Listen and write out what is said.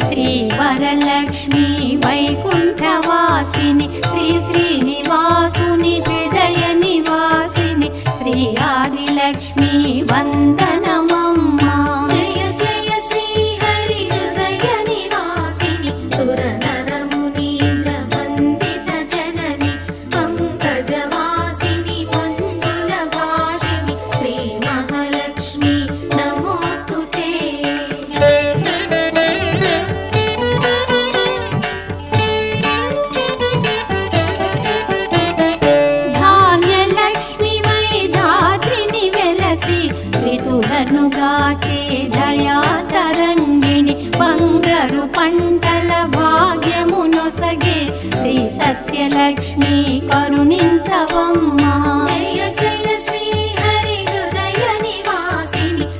శ్రీ వరలక్ష్మి వైకుంఠవాసిని శ్రీ శ్రీనివాసుని హృదయ నివాసిని శ్రీ ఆదిలక్ష్మి వందనం చేసి శ్రీతులను గాచే దయా తరంగిణి బంగారు పంటల భాగ్యమునొసగే శ్రీ సస్యలక్ష్మి కరుణించవమ్మా